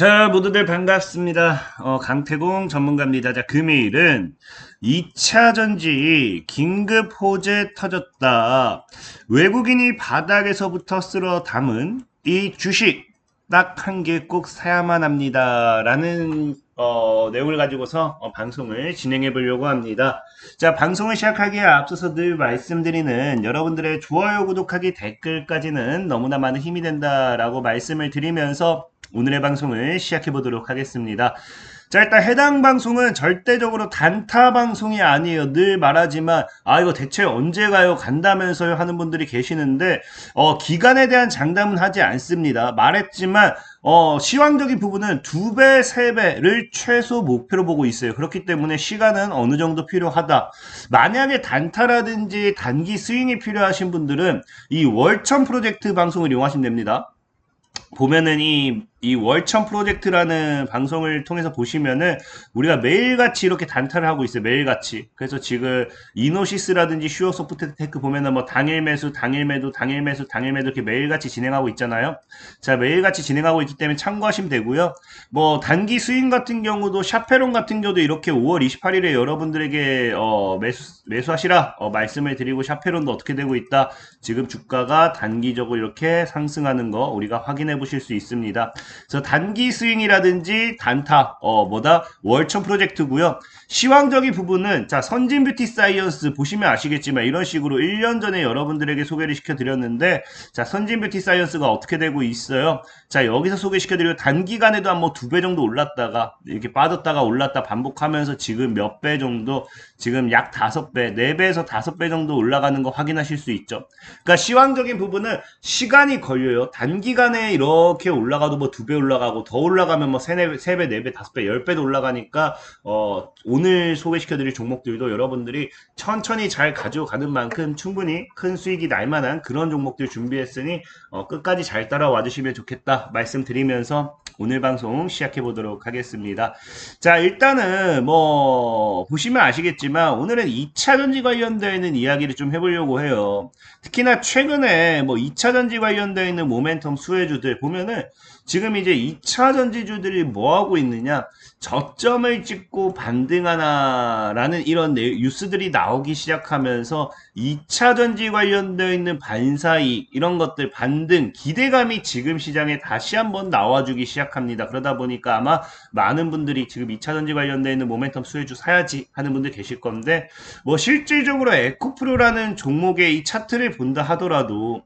자, 모두들 반갑습니다. 어, 강태공 전문가입니다. 자, 금요일은 2차 전지 긴급 호재 터졌다. 외국인이 바닥에서부터 쓸어 담은 이 주식 딱 한 개 꼭 사야만 합니다. 라는 어, 내용을 가지고서 어, 방송을 진행해 보려고 합니다. 자, 방송을 시작하기에 앞서서 늘 말씀드리는 여러분들의 좋아요, 구독하기, 댓글까지는 너무나 많은 힘이 된다라고 말씀을 드리면서 오늘의 방송을 시작해 보도록 하겠습니다. 자, 일단 해당 방송은 절대적으로 단타 방송이 아니에요. 늘 말하지만, 아, 이거 대체 언제 가요? 간다면서요? 하는 분들이 계시는데, 어, 기간에 대한 장담은 하지 않습니다. 말했지만, 어, 시황적인 부분은 두 배, 세 배를 최소 목표로 보고 있어요. 그렇기 때문에 시간은 어느 정도 필요하다. 만약에 단타라든지 단기 스윙이 필요하신 분들은 이 월천 프로젝트 방송을 이용하시면 됩니다. 보면은 이, 이 월천 프로젝트라는 방송을 통해서 보시면은 우리가 매일같이 이렇게 단타를 하고 있어요. 매일같이. 그래서 지금 이노시스라든지 슈어 소프트 테크 보면은 뭐 당일 매수, 당일 매도, 당일 매수, 당일 매도 이렇게 매일같이 진행하고 있잖아요. 자, 매일같이 진행하고 있기 때문에 참고하시면 되고요. 뭐 단기 스윙 같은 경우도 샤페론 같은 경우도 이렇게 5월 28일에 여러분들에게 어, 매수 매수하시라 어, 말씀을 드리고 샤페론도 어떻게 되고 있다. 지금 주가가 단기적으로 이렇게 상승하는 거 우리가 확인해 보실 수 있습니다. 그래서 단기 스윙이라든지 단타, 어, 뭐다? 월천 프로젝트고요. 시황적인 부분은 자, 선진 뷰티 사이언스 보시면 아시겠지만 이런 식으로 1년 전에 여러분들에게 소개를 시켜 드렸는데 자, 선진 뷰티 사이언스가 어떻게 되고 있어요? 자, 여기서 소개시켜 드리고 단기간에도 한 뭐 두 배 정도 올랐다가 이렇게 빠졌다가 올랐다 반복하면서 지금 몇 배 정도 지금 약 다섯 배, 네 배에서 다섯 배 정도 올라가는 거 확인하실 수 있죠. 그러니까 시황적인 부분은 시간이 걸려요. 단기간에 이렇게 올라가도 뭐두 배 올라가고 더 올라가면 뭐 세, 네, 세 배, 네 배, 다섯 배, 열 배도 올라가니까 어, 오늘 소개시켜드릴 종목들도 여러분들이 천천히 잘 가져가는 만큼 충분히 큰 수익이 날 만한 그런 종목들 준비했으니 어, 끝까지 잘 따라와 주시면 좋겠다 말씀드리면서 오늘 방송 시작해 보도록 하겠습니다. 자, 일단은 뭐 보시면 아시겠지만 오늘은 2차 전지 관련되어 있는 이야기를 좀 해보려고 해요. 특히나 최근에 뭐 2차 전지 관련되어 있는 모멘텀 수혜주들 보면은 지금 이제 2차 전지주들이 뭐 하고 있느냐? 저점을 찍고 반등하나라는 이런 뉴스들이 나오기 시작하면서 2차 전지 관련되어 있는 반사이 이런 것들 반등 기대감이 지금 시장에 다시 한번 나와주기 시작합니다. 그러다 보니까 아마 많은 분들이 지금 2차 전지 관련되어 있는 모멘텀 수혜주 사야지 하는 분들 계실 건데 뭐 실질적으로 에코프로라는 종목의 이 차트를 본다 하더라도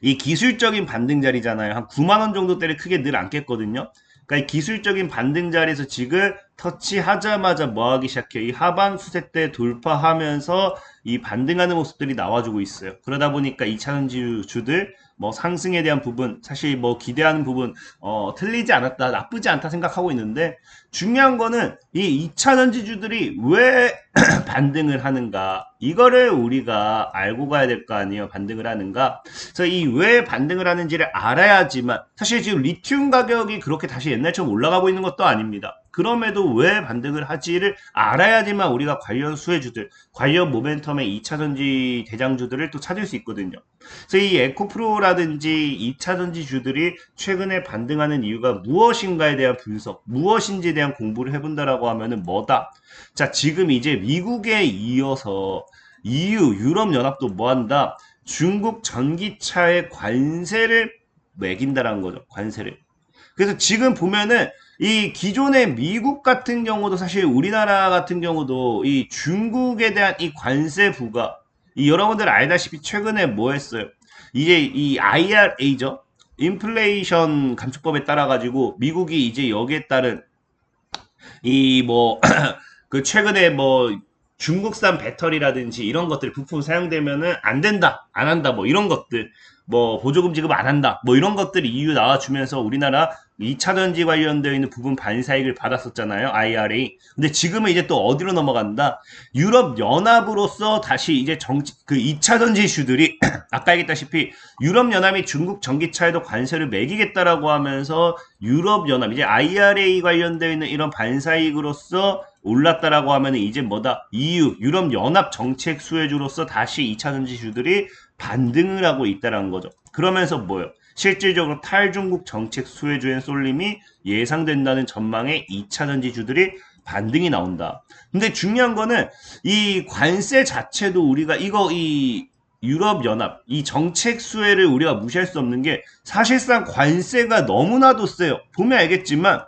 이 기술적인 반등 자리잖아요. 한 9만 원 정도 대를 크게 늘 안겠거든요. 그러니까 이 기술적인 반등 자리에서 지금 터치하자마자 뭐 하기 시작해요. 이 하반 수세 때 돌파하면서 이 반등하는 모습들이 나와주고 있어요. 그러다 보니까 2차전지 주들 뭐 상승에 대한 부분 사실 뭐 기대하는 부분 어 틀리지 않았다 나쁘지 않다 생각하고 있는데 중요한 거는 이 2차 전지 주들이 왜 반등을 하는가 이거를 우리가 알고 가야 될 거 아니에요 반등을 하는가 그래서 이 왜 반등을 하는지를 알아야지만 사실 지금 리튬 가격이 그렇게 다시 옛날처럼 올라가고 있는 것도 아닙니다 그럼에도 왜 반등을 하지를 알아야지만 우리가 관련 수혜주들, 관련 모멘텀의 2차전지 대장주들을 또 찾을 수 있거든요. 그래서 이 에코프로라든지 2차전지 주들이 최근에 반등하는 이유가 무엇인가에 대한 분석, 무엇인지에 대한 공부를 해본다라고 하면은 뭐다? 자, 지금 이제 미국에 이어서 EU, 유럽연합도 뭐 한다? 중국 전기차의 관세를 매긴다라는 거죠. 관세를. 그래서 지금 보면은 이 기존의 미국 같은 경우도 사실 우리나라 같은 경우도 이 중국에 대한 이 관세 부과 이 여러분들 알다시피 최근에 뭐 했어요? 이제 이 IRA죠. 인플레이션 감축법에 따라 가지고 미국이 이제 여기에 따른 이 뭐 그 최근에 뭐 중국산 배터리라든지 이런 것들 부품 사용되면은 안 된다, 안 한다, 뭐 이런 것들, 뭐 보조금 지급 안 한다, 뭐 이런 것들이 이유 나와주면서 우리나라 2차전지 관련되어 있는 부분 반사익을 받았었잖아요. IRA. 근데 지금은 이제 또 어디로 넘어간다? 유럽 연합으로서 다시 이제 정치, 그 2차전지 이슈들이 아까 얘기했다시피 유럽 연합이 중국 전기차에도 관세를 매기겠다라고 하면서 유럽 연합, 이제 IRA 관련되어 있는 이런 반사익으로서 올랐다라고 하면 이제 뭐다? EU, 유럽 연합 정책 수혜주로서 다시 2차 전지 주들이 반등을 하고 있다라는 거죠. 그러면서 뭐요? 실질적으로 탈중국 정책 수혜주엔 쏠림이 예상된다는 전망에 2차 전지주들이 반등이 나온다. 근데 중요한 거는 이 관세 자체도 우리가 이거 이 유럽 연합 이 정책 수혜를 우리가 무시할 수 없는 게 사실상 관세가 너무나도 세요. 보면 알겠지만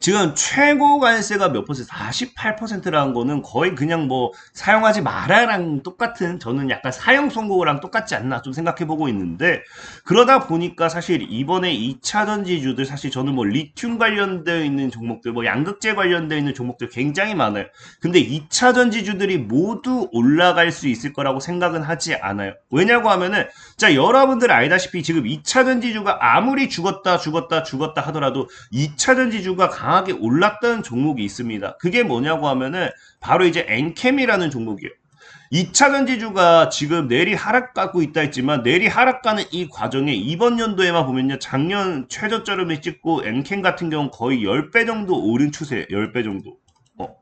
지금 최고 관세가 몇 퍼센트? 48%라는 거는 거의 그냥 뭐 사용하지 마라랑 똑같은 저는 약간 사용 선고랑 똑같지 않나 좀 생각해 보고 있는데 그러다 보니까 사실 이번에 2차 전지주들 사실 저는 뭐 리튬 관련되어 있는 종목들 뭐 양극재 관련되어 있는 종목들 굉장히 많아요. 근데 2차 전지주들이 모두 올라갈 수 있을 거라고 생각은 하지 않아요. 왜냐고 하면은 자 여러분들 알다시피 지금 2차 전지주가 아무리 죽었다 죽었다 죽었다 하더라도 2차 전지주가 강하게 올랐던 종목이 있습니다. 그게 뭐냐고 하면은 바로 이제 엔캠이라는 종목이에요. 2차 전지주가 지금 내리 하락 가고 있다 했지만 내리 하락 가는 이 과정에 이번 연도에만 보면요. 작년 최저점을 찍고 엔캠 같은 경우는 거의 10배 정도 오른 추세, 10배 정도. 어.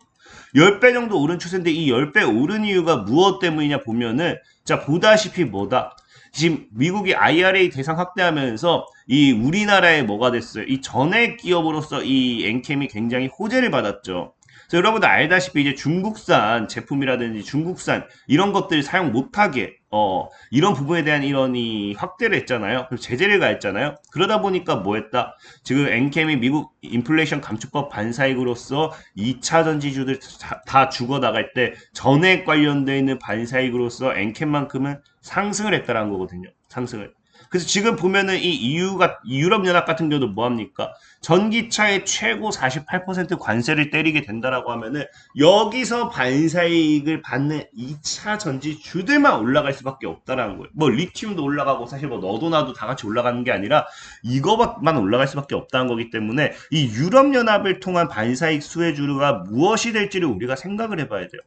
10배 정도 오른 추세인데 이 10배 오른 이유가 무엇 때문이냐 보면은 자 보다시피 뭐다. 지금 미국이 IRA 대상 확대하면서 이 우리나라에 뭐가 됐어요? 이 전액 기업으로서 이 엔캠이 굉장히 호재를 받았죠. 그래서 여러분들 알다시피 이제 중국산 제품이라든지 중국산 이런 것들 사용 못하게 어 이런 부분에 대한 이런 이 확대를 했잖아요. 그래서 제재를 가했잖아요. 그러다 보니까 뭐 했다? 지금 엔캠이 미국 인플레이션 감축법 반사익으로서 2차 전지주들 다, 다 죽어 나갈 때 전액 관련돼 있는 반사익으로서 엔캠만큼은 상승을 했다라는 거거든요. 상승을. 그래서 지금 보면은 이 EU가 유럽 연합 같은 경우도 뭐 합니까? 전기차의 최고 48% 관세를 때리게 된다라고 하면은 여기서 반사이익을 받는 2차 전지주들만 올라갈 수밖에 없다라는 거예요. 뭐 리튬도 올라가고 사실 뭐 너도 나도 다 같이 올라가는 게 아니라 이거만 올라갈 수밖에 없다는 거기 때문에 이 유럽 연합을 통한 반사이익 수혜주가 무엇이 될지를 우리가 생각을 해봐야 돼요.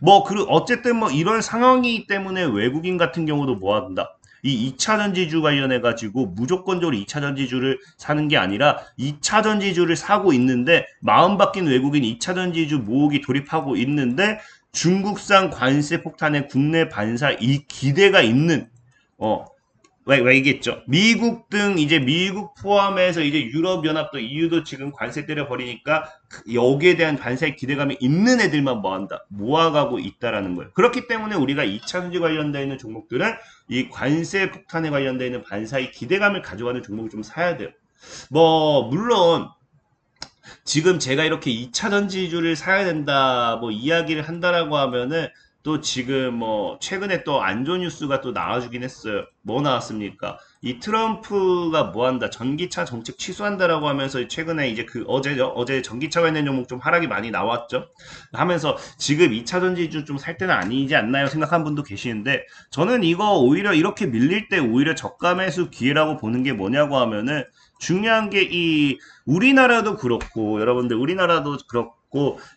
뭐, 그, 어쨌든 뭐 이런 상황이기 때문에 외국인 같은 경우도 뭐 한다? 이 2차 전지주 관련해 가지고 무조건적으로 2차 전지주를 사는 게 아니라 2차 전지주를 사고 있는데 마음 바뀐 외국인 2차 전지주 모으기 돌입하고 있는데 중국산 관세 폭탄에 국내 반사 이 기대가 있는 어 왜, 왜겠죠? 미국 등 이제 미국 포함해서 이제 유럽 연합도 EU도 지금 관세 때려 버리니까 여기에 대한 반사의 기대감이 있는 애들만 뭐한다 모아가고 있다라는 거예요. 그렇기 때문에 우리가 2차 전지 관련되어 있는 종목들은 이 관세 폭탄에 관련되어 있는 반사의 기대감을 가져가는 종목을 좀 사야 돼요. 뭐 물론 지금 제가 이렇게 2차 전지주를 사야 된다 뭐 이야기를 한다라고 하면은 또 지금 뭐 최근에 또 안 좋은 뉴스가 또 나와주긴 했어요. 뭐 나왔습니까? 이 트럼프가 뭐 한다? 전기차 정책 취소한다라고 하면서 최근에 이제 그 어제죠. 어제 전기차 관련 종목 좀 하락이 많이 나왔죠. 하면서 지금 2차 전지주 좀 살 때는 아니지 않나요? 생각한 분도 계시는데 저는 이거 오히려 이렇게 밀릴 때 오히려 저가 매수 기회라고 보는 게 뭐냐고 하면은 중요한 게 이 우리나라도 그렇고 여러분들 우리나라도 그렇고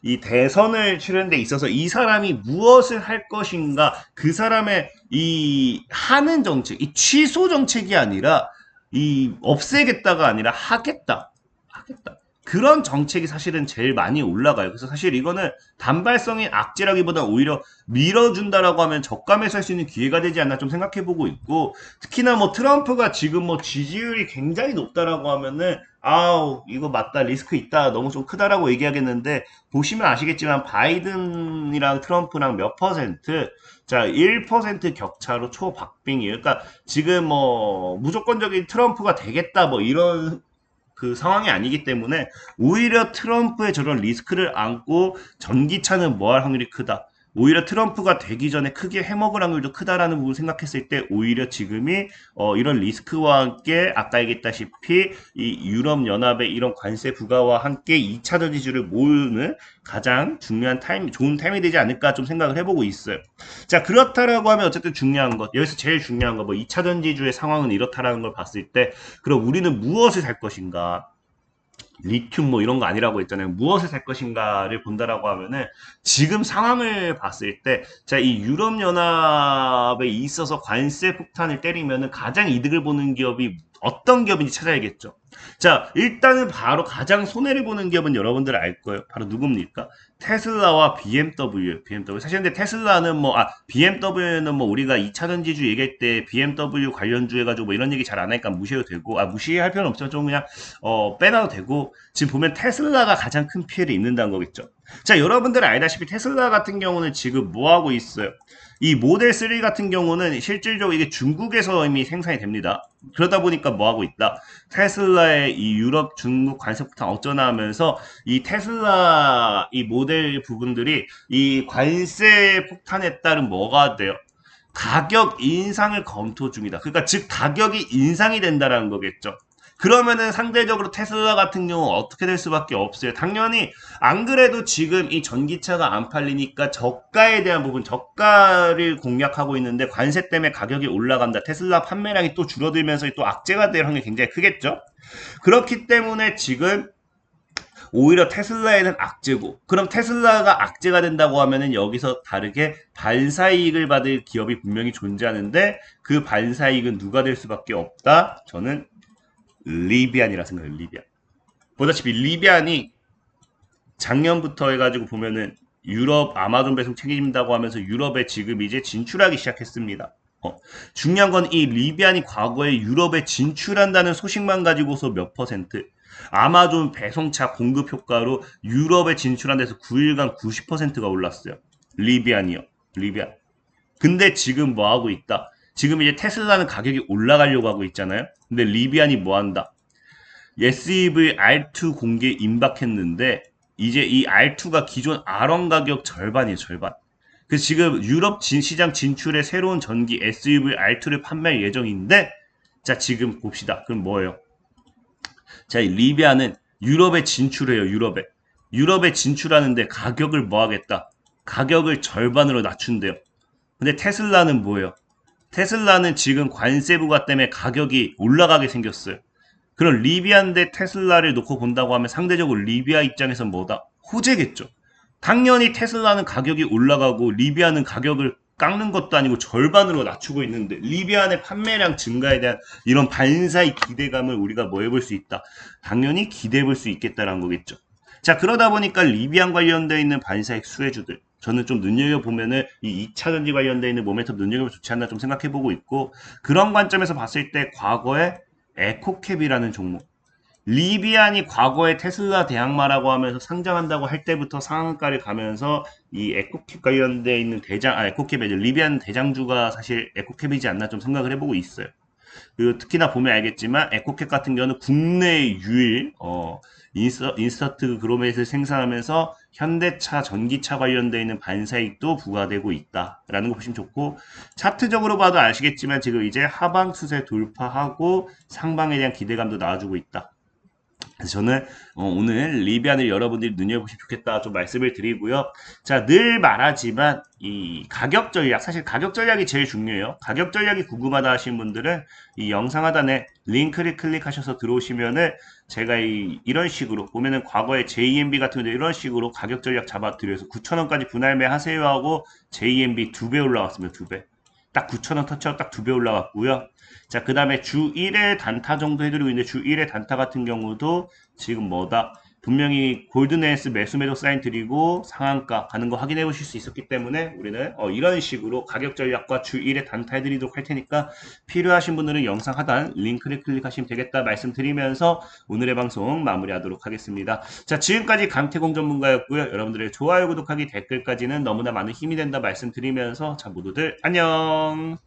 이 대선을 치르는 데 있어서 이 사람이 무엇을 할 것인가 그 사람의 이 하는 정책 이 취소 정책이 아니라 이 없애겠다가 아니라 하겠다. 하겠다 그런 정책이 사실은 제일 많이 올라가요. 그래서 사실 이거는 단발성인 악재라기보다 오히려 밀어준다라고 하면 적감에서 할 수 있는 기회가 되지 않나 좀 생각해보고 있고 특히나 뭐 트럼프가 지금 뭐 지지율이 굉장히 높다라고 하면은 아우 이거 맞다 리스크 있다 너무 좀 크다라고 얘기하겠는데 보시면 아시겠지만 바이든이랑 트럼프랑 몇 퍼센트 자 1% 격차로 초박빙이에요. 그러니까 지금 뭐 무조건적인 트럼프가 되겠다 뭐 이런 그 상황이 아니기 때문에 오히려 트럼프의 저런 리스크를 안고 전기차는 뭐 할 확률이 크다. 오히려 트럼프가 되기 전에 크게 해먹을 확률도 크다라는 부분을 생각했을 때 오히려 지금이 어, 이런 리스크와 함께 아까 얘기했다시피 이 유럽 연합의 이런 관세 부과와 함께 2차 전지주를 모으는 가장 중요한 타임 좋은 타임이 되지 않을까 좀 생각을 해보고 있어요. 자 그렇다라고 하면 어쨌든 중요한 것 여기서 제일 중요한 거 뭐 2차 전지주의 상황은 이렇다라는 걸 봤을 때 그럼 우리는 무엇을 살 것인가? 리튬 뭐 이런 거 아니라고 했잖아요. 무엇을 살 것인가를 본다라고 하면은 지금 상황을 봤을 때, 자, 이 유럽 연합에 있어서 관세 폭탄을 때리면은 가장 이득을 보는 기업이 어떤 기업인지 찾아야겠죠. 자, 일단은 바로 가장 손해를 보는 기업은 여러분들 알 거예요. 바로 누굽니까? 테슬라와 BMW. BMW. 사실 근데 테슬라는 뭐, 아, BMW는 뭐 우리가 2차 전지주 얘기할 때 BMW 관련주 해가지고 뭐 이런 얘기 잘 안 하니까 무시해도 되고, 아, 무시할 필요는 없죠. 좀 그냥, 어, 빼놔도 되고, 지금 보면 테슬라가 가장 큰 피해를 입는다는 거겠죠. 자, 여러분들 알다시피 테슬라 같은 경우는 지금 뭐 하고 있어요? 이 모델 3 같은 경우는 실질적으로 이게 중국에서 이미 생산이 됩니다. 그러다 보니까 뭐 하고 있다? 테슬라의 이 유럽, 중국 관세 폭탄 어쩌나 하면서 이 테슬라 이 모델 부분들이 이 관세 폭탄에 따른 뭐가 돼요? 가격 인상을 검토 중이다. 그러니까 즉 가격이 인상이 된다라는 거겠죠. 그러면은 상대적으로 테슬라 같은 경우 어떻게 될 수밖에 없어요. 당연히 안 그래도 지금 이 전기차가 안 팔리니까 저가에 대한 부분, 저가를 공략하고 있는데 관세 때문에 가격이 올라간다. 테슬라 판매량이 또 줄어들면서 또 악재가 될 확률이 굉장히 크겠죠. 그렇기 때문에 지금 오히려 테슬라에는 악재고 그럼 테슬라가 악재가 된다고 하면은 여기서 다르게 반사이익을 받을 기업이 분명히 존재하는데 그 반사이익은 누가 될 수밖에 없다. 저는 리비안이라 생각해요. 리비안. 보다시피 리비안이 작년부터 해가지고 보면은 유럽 아마존 배송 책임진다고 하면서 유럽에 지금 이제 진출하기 시작했습니다. 어, 중요한 건 이 리비안이 과거에 유럽에 진출한다는 소식만 가지고서 몇 퍼센트 아마존 배송차 공급 효과로 유럽에 진출한 데서 9일간 90%가 올랐어요. 리비안이요. 리비안. 근데 지금 뭐 하고 있다? 지금 이제 테슬라는 가격이 올라가려고 하고 있잖아요. 근데 리비안이 뭐 한다? SEV R2 공개 임박했는데 이제 이 R2가 기존 R1 가격 절반이에요, 절반. 그래서 지금 유럽 진 시장 진출의 새로운 전기 SUV R2를 판매할 예정인데 자, 지금 봅시다. 그럼 뭐예요? 자, 이 리비아는 유럽에 진출해요, 유럽에. 유럽에 진출하는데 가격을 뭐 하겠다? 가격을 절반으로 낮춘대요. 근데 테슬라는 뭐예요? 테슬라는 지금 관세 부과 때문에 가격이 올라가게 생겼어요. 그럼 리비안 대 테슬라를 놓고 본다고 하면 상대적으로 리비아 입장에서 뭐다? 호재겠죠. 당연히 테슬라는 가격이 올라가고 리비아는 가격을 깎는 것도 아니고 절반으로 낮추고 있는데 리비안의 판매량 증가에 대한 이런 반사의 기대감을 우리가 뭐 해볼 수 있다. 당연히 기대해 볼 수 있겠다라는 거겠죠. 자 그러다 보니까 리비안 관련되어 있는 반사익 수혜주들 저는 좀 눈여겨보면은 이 2차 전지 관련되어 있는 모멘텀 눈여겨보면 좋지 않나 좀 생각해보고 있고 그런 관점에서 봤을 때 과거에 에코캡이라는 종목 리비안이 과거에 테슬라 대항마라고 하면서 상장한다고 할 때부터 상한가를 가면서 이 에코캡 관련되어 있는 대장, 아, 에코캡의 리비안 대장주가 사실 에코캡이지 않나 좀 생각을 해보고 있어요. 그리고 특히나 보면 알겠지만 에코캡 같은 경우는 국내 유일 어, 인서, 인스터트 그로멧을 생산하면서 현대차, 전기차 관련되어 있는 반사익도 부과되고 있다라는 거 보시면 좋고 차트적으로 봐도 아시겠지만 지금 이제 하방 추세 돌파하고 상방에 대한 기대감도 나와주고 있다. 그래서 저는 어, 오늘 리비안을 여러분들이 눈여보시면 좋겠다 좀 말씀을 드리고요. 자, 늘 말하지만 이 가격 전략, 사실 가격 전략이 제일 중요해요. 가격 전략이 궁금하다 하신 분들은 이 영상 하단에 링크를 클릭하셔서 들어오시면은 제가 이, 이런 식으로 보면은 과거에 JMB 같은 경우 이런 식으로 가격 전략 잡아드려서 9,000원까지 분할매 하세요 하고 JMB 두 배 올라왔습니다. 두 배. 딱 9,000원 터치하고 딱 두 배 올라왔고요. 자, 그 다음에 주 1회 단타 정도 해드리고 있는데 주 1회 단타 같은 경우도 지금 뭐다? 분명히 골드네스 매수 매도 사인 드리고 상한가 가는 거 확인해 보실 수 있었기 때문에 우리는 어, 이런 식으로 가격 전략과 주 1회 단타 해 드리도록 할 테니까 필요하신 분들은 영상 하단 링크를 클릭하시면 되겠다 말씀드리면서 오늘의 방송 마무리하도록 하겠습니다. 자 지금까지 강태공 전문가였고요. 여러분들의 좋아요 구독하기 댓글까지는 너무나 많은 힘이 된다 말씀드리면서 자 모두들 안녕